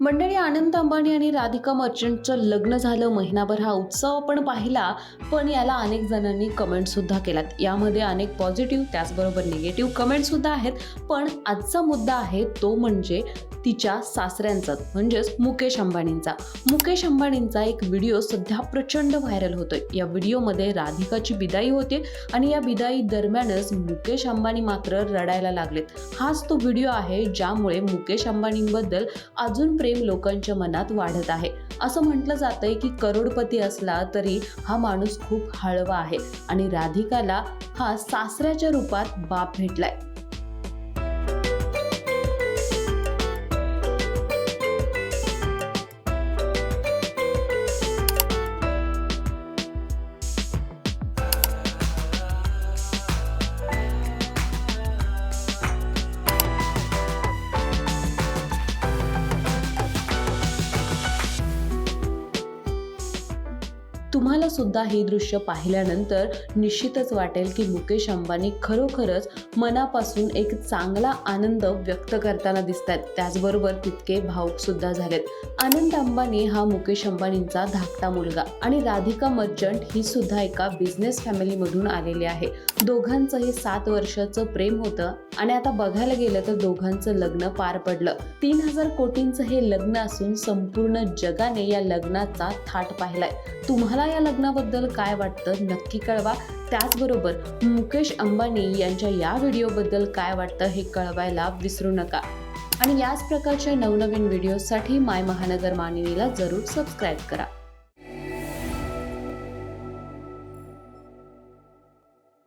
मंडळी आनंद अंबानी आणि राधिका मर्चंटचं लग्न झालं. महिनाभर हा उत्सव आपण पाहिला पण याला अनेक जणांनी कमेंटसुद्धा केल्यात यामध्ये अनेक पॉझिटिव्ह त्याचबरोबर निगेटिव्ह कमेंटसुद्धा आहेत. पण आजचा मुद्दा आहे तो म्हणजे तिच्या सासऱ्यांचा म्हणजेच मुकेश अंबानींचा. मुकेश अंबानींचा एक व्हिडिओ सध्या प्रचंड व्हायरल होतोय. या व्हिडिओमध्ये राधिकाची बिदाई होते आणि या बिदाई दरम्यानच मुकेश अंबानी मात्र रडायला लागलेत. हाच तो व्हिडिओ आहे ज्यामुळे मुकेश अंबानींबद्दल अजून प्रेम लोकांच्या मनात वाढत आहे. असं म्हटलं जातंय की करोडपती असला तरी हा माणूस खूप हळवा आहे आणि राधिकाला हा सासऱ्याच्या रूपात बाप भेटलाय. तुम्हाला सुद्धा हे दृश्य पाहिल्यानंतर निश्चितच वाटेल की मुकेश अंबानी खरोखरच मनापासून एक चांगला आनंद व्यक्त करताना दिसत आहेत त्याचबरोबर तितके भाऊक सुद्धा झालेत. आनंद अंबानी हा मुकेश अंबानींचा धाकटा मुलगा आणि राधिका मर्चंट ही सुद्धा एका बिझनेस फॅमिलीमधून आलेली आहे. दोघांचं हे सात वर्षाचं प्रेम होतं. आणि आता बघायला गेलं तर दोघांचं लग्न पार पडलं. तीन हजार कोटींचं हे लग्न असून संपूर्ण जगाने या लग्नाचा थाट पाहिलाय. तुम्हाला या लग्नाबद्दल काय वाटतं नक्की कळवा. त्याचबरोबर मुकेश अंबानी यांच्या या व्हिडिओबद्दल काय वाटतं हे कळवायला विसरू नका. आणि याच प्रकारच्या नवनवीन व्हिडिओसाठी माय महानगर मानिनीला जरूर सबस्क्राईब करा.